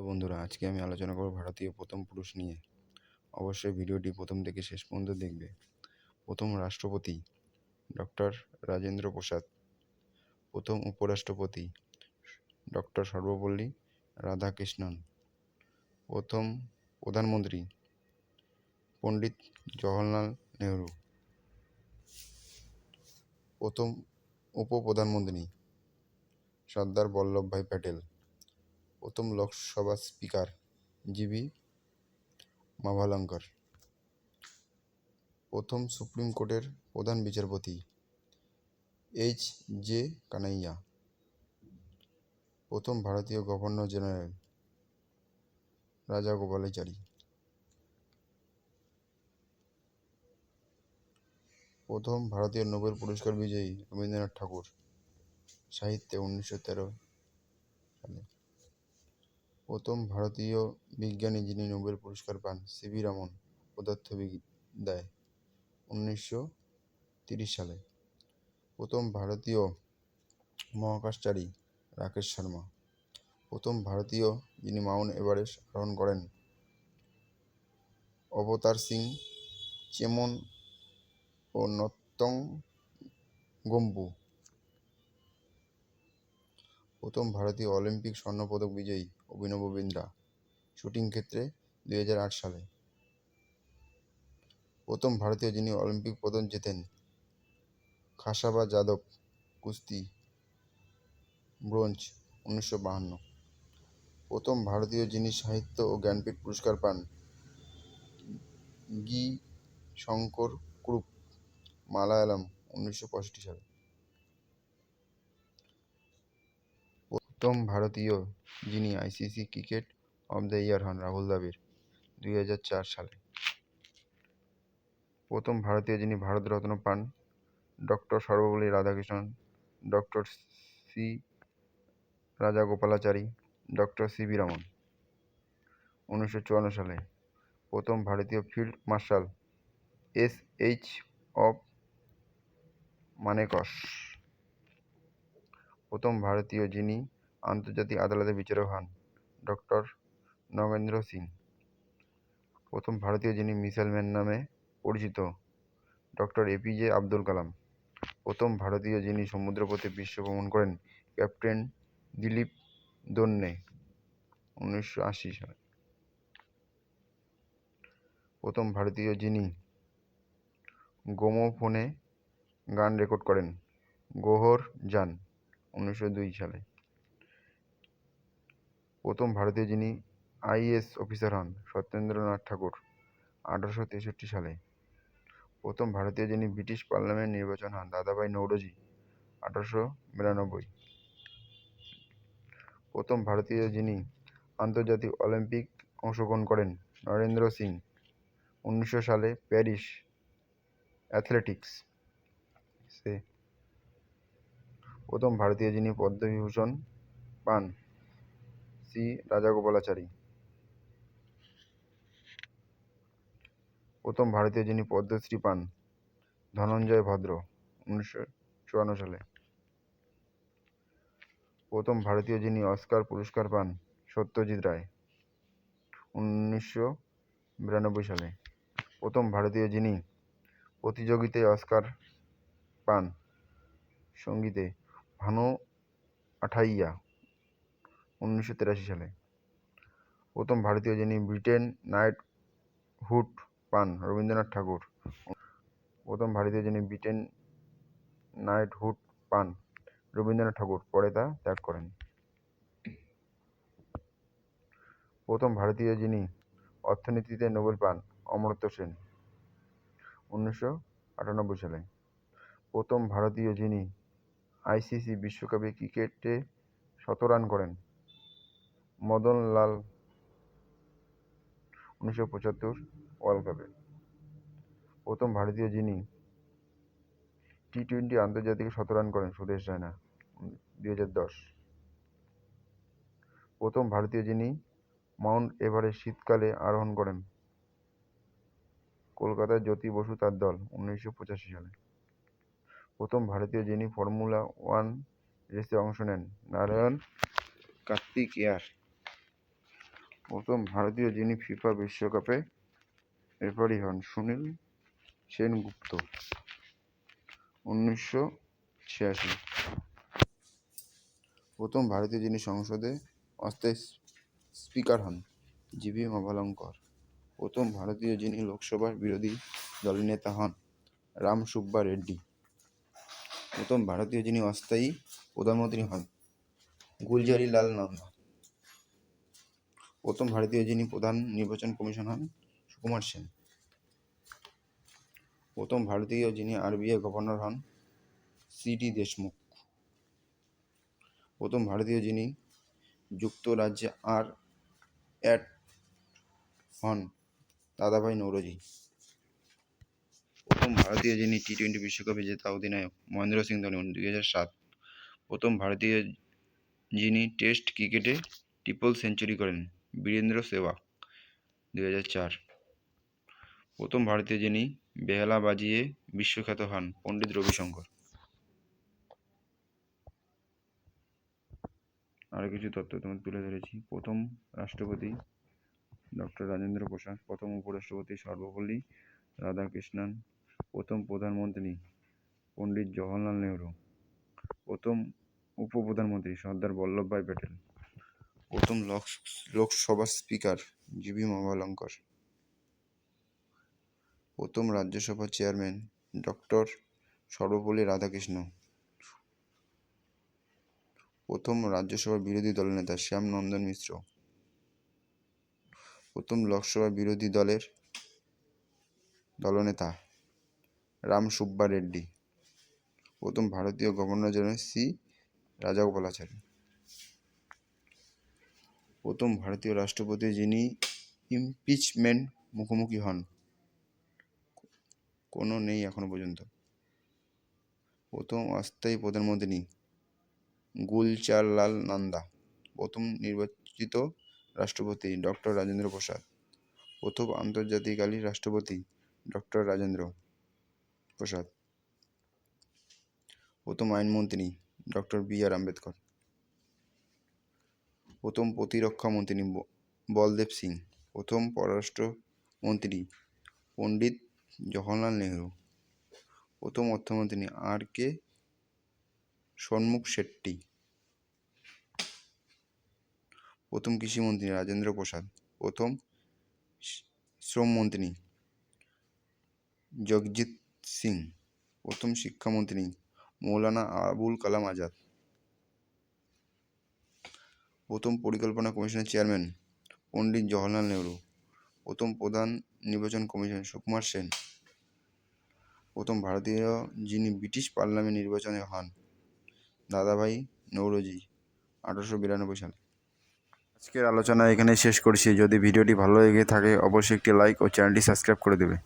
Hello বন্ধুরা, আজকে আমি আলোচনা করব ভারতীয় প্রথম পুরুষ নিয়ে। অবশ্যই ভিডিওটি প্রথম থেকে শেষ পর্যন্ত দেখবে। প্রথম রাষ্ট্রপতি ডক্টর রাজেন্দ্র প্রসাদ, প্রথম উপরাষ্ট্রপতি ডক্টর সর্বপল্লী রাধাকৃষ্ণন, প্রথম প্রধানমন্ত্রী পণ্ডিত জওহরলাল নেহরু, প্রথম উপপ্রধানমন্ত্রী সর্দার বল্লভভাই প্যাটেল। প্রথম লোকসভা স্পিকার জিবি মাভালঙ্কর। প্রথম সুপ্রিম কোর্টের প্রধান বিচারপতি এইচ জে কানাইয়া। প্রথম ভারতীয় গভর্নর জেনারেল রাজা রাজাগোপালাচারী প্রথম ভারতীয় নোবেল পুরস্কার বিজয়ী রবীন্দ্রনাথ ঠাকুর। সাহিত্যে উনিশশো তেরো সালে। প্রথম ভারতীয় বিজ্ঞানী যিনি নোবেল পুরস্কার পান সিভি রামন পদার্থবিদ্যায় উনিশশো তিরিশ সালে। প্রথম ভারতীয় মহাকাশচারী রাকেশ শর্মা। প্রথম ভারতীয় যিনি মাউন্ট এভারেস্ট আরোহণ করেন, অবতার সিং, চেমন ও নত্তং গম্পু প্রথম ভারতীয় অলিম্পিক স্বর্ণপদক বিজয়ী অভিনব বিন্দ্রা, শুটিং ক্ষেত্রে দুই হাজার আট সালে। প্রথম ভারতীয় যিনি অলিম্পিক পদক জেতেন, খাসাবা যাদব কুস্তি, ব্রোঞ্জ উনিশশো বাহান্ন। প্রথম ভারতীয় যিনি সাহিত্য ও জ্ঞানপীঠ পুরস্কার পান, গি শঙ্কর কুরুপ, মালায়ালাম উনিশশো পঁয়ষট্টি সালে। প্রথম ভারতীয় যিনি ICC cricket of the year হন রাহুল দ্রাবিড়, দুই চার সালে। প্রথম ভারতীয় যিনি ভারতরত্ন পান, doctor Sarvepalli Radhakrishnan, doctor C Rajagopalachari, doctor C V Raman. উনিশশো চুয়ান্ন সালে প্রথম ভারতীয় field marshal S H F Manekshaw. প্রথম ভারতীয় যিনি আন্তর্জাতিক আদালতে বিচারক হন ডক্টর নগেন্দ্র সিং। প্রথম ভারতীয় যিনি মিসাইল ম্যান নামে পরিচিত, ডক্টর এপিজে আব্দুল কালাম। প্রথম ভারতীয় যিনি সমুদ্রপথে বিশ্ব ভ্রমণ করেন, ক্যাপ্টেন দিলীপ দন্নে, উনিশশো আশি সালে। প্রথম ভারতীয় যিনি গোমোফোনে গান রেকর্ড করেন, গোহর জান উনিশশো দুই সালে। প্রথম ভারতীয় যিনি আইএএস অফিসার হন, সত্যেন্দ্রনাথ ঠাকুর, আঠারোশো তেষট্টি সালে। প্রথম ভারতীয় যিনি ব্রিটিশ পার্লামেন্ট নির্বাচন হন, দাদাভাই নৌরোজি, আঠারোশো বিরানব্বই। প্রথম ভারতীয় যিনি আন্তর্জাতিক অলিম্পিক অংশগ্রহণ করেন, নরেন্দ্র সিং, উনিশশো সালে প্যারিস অ্যাথলেটিক্স সে প্রথম ভারতীয় যিনি পদ্মবিভূষণ পান শ্রী রাজাগোপালাচারী। প্রথম ভারতীয় যিনি পদ্মশ্রী পান, ধনঞ্জয় ভদ্র, উনিশশো চুয়ান্ন সালে। প্রথম ভারতীয় যিনি অস্কার পুরস্কার পান, সত্যজিৎ রায়, উনিশশো বিরানব্বই সালে। প্রথম ভারতীয় যিনি প্রতিযোগিতায় অস্কার পান, সঙ্গীতে ভানু আঠাইয়া উনিশশো তিরাশি সালে। প্রথম ভারতীয় যিনি ব্রিটেন নাইট হুড পান, রবীন্দ্রনাথ ঠাকুর। প্রথম ভারতীয় যিনি ব্রিটেন নাইট হুড পান, রবীন্দ্রনাথ ঠাকুর। পরে তা ত্যাগ করেন। প্রথম ভারতীয় যিনি অর্থনীতিতে নোবেল পান, অমর্ত্য সেন, উনিশশো আটানব্বই সালে। প্রথম ভারতীয় যিনি আইসিসি বিশ্বকাপে ক্রিকেটে শত রান করেন মদন লাল উনিশশো পঁচাত্তর ওয়ার্ল্ড কাপে প্রথম ভারতীয় যিনি টি টোয়েন্টি আন্তর্জাতিকে শত রান করেন, সুদেশ রায়না, দুই দশ। প্রথম ভারতীয় যিনি মাউন্ট এভারেস্ট শীতকালে আরোহণ করেন কলকাতার জ্যোতি বসু তার দল উনিশশো পঁচাশি সালে। প্রথম ভারতীয় যিনি ফর্মুলা ওয়ান রেসে অংশ নেন, নারায়ণ কার্তিক কার্তিকেয়ার প্রথম ভারতীয় যিনি ফিফা বিশ্বকাপে রেফারি হন, সুনীল সেনগুপ্ত, উনিশশো ছিয়াশি। প্রথম ভারতীয় যিনি সংসদে অস্থায়ী স্পিকার হন জিভি মাভালঙ্কর প্রথম ভারতীয় যিনি লোকসভার বিরোধী দলের নেতা হন, রাম সুব্বা রেড্ডি। প্রথম ভারতীয় যিনি অস্থায়ী প্রধানমন্ত্রী হন গুলজারি লাল নন্দা। প্রথম ভারতীয় যিনি প্রধান নির্বাচন কমিশন হন, সুকুমার সেন। প্রথম ভারতীয় যিনি আরবিআই গভর্নর হন, সি ডি দেশমুখ। প্রথম ভারতীয় যিনি যুক্তরাজ্যে আর অ্যাট হন, দাদাভাই নৌরোজি। প্রথম ভারতীয় যিনি টি টোয়েন্টি বিশ্বকাপে জেতা অধিনায়ক মহেন্দ্র সিং ধোনি দুই হাজার সাত। প্রথম ভারতীয় যিনি টেস্ট ক্রিকেটে ট্রিপল সেঞ্চুরি করেন বীরেন্দ্র দুই হাজার চার। প্রথম ভারতীয় যিনি বেহালা বাজিয়ে বিশ্বখ্যাত হন, পণ্ডিত রবিশঙ্কর। আরও কিছু তথ্য তোমাদের তুলে ধরেছি। প্রথম রাষ্ট্রপতি ডক্টর রাজেন্দ্র প্রসাদ, প্রথম উপরাষ্ট্রপতি সর্বপল্লী রাধাকৃষ্ণন, প্রথম প্রধানমন্ত্রী পণ্ডিত জওহরলাল নেহরু, প্রথম উপপ্রধানমন্ত্রী সর্দার বল্লভভাই প্যাটেল। প্রথম লোক লোকসভা স্পিকার জিভি মাভালঙ্কর প্রথম রাজ্যসভা চেয়ারম্যান ডক্টর সর্বপল্লী রাধাকৃষ্ণ। প্রথম রাজ্যসভার বিরোধী দলনেতা শ্যাম নন্দন মিশ্র। প্রথম লোকসভা বিরোধী দলের দলনেতা রাম সুব্বা রেড্ডি। প্রথম ভারতীয় গভর্নর জেনারেল সি রাজাগোপালাচারী প্রথম ভারতীয় রাষ্ট্রপতি যিনি ইমপিচমেন্ট মুখোমুখি হন। কোনো নেই এখনও পর্যন্ত। প্রথম অস্থায়ী প্রধানমন্ত্রী গুলচারলাল নন্দা, প্রথম নির্বাচিত রাষ্ট্রপতি ডক্টর রাজেন্দ্র প্রসাদ, প্রথম আন্তর্জাতিকালী রাষ্ট্রপতি ডক্টর রাজেন্দ্র প্রসাদ, প্রথম আইনমন্ত্রী ডক্টর বি আর আম্বেদকর। প্রথম প্রতিরক্ষা মন্ত্রী বলদেব সিং, প্রথম পররাষ্ট্রমন্ত্রী পণ্ডিত জওহরলাল নেহরু, প্রথম অর্থমন্ত্রী আর কে সন্মুখ শেট্টি, প্রথম কৃষিমন্ত্রী রাজেন্দ্র প্রসাদ, প্রথম শ্রমমন্ত্রী জগজিৎ সিং, প্রথম শিক্ষামন্ত্রী মৌলানা আবুল কালাম আজাদ প্রথম পরিকল্পনা কমিশনের চেয়ারম্যান পণ্ডিত জওহরলাল নেহরু, প্রথম প্রধান নির্বাচন কমিশন সুকুমার সেন, প্রথম ভারতীয় যিনি ব্রিটিশ পার্লামেন্ট নির্বাচনে হন, দাদাভাই নৌরজি, আঠারোশো বিরানব্বই সালে। আজকের আলোচনা এখানে শেষ করছি। যদি ভিডিওটি ভালো লেগে থাকে, অবশ্যই একটি লাইক ও চ্যানেলটি সাবস্ক্রাইব করে দেবে।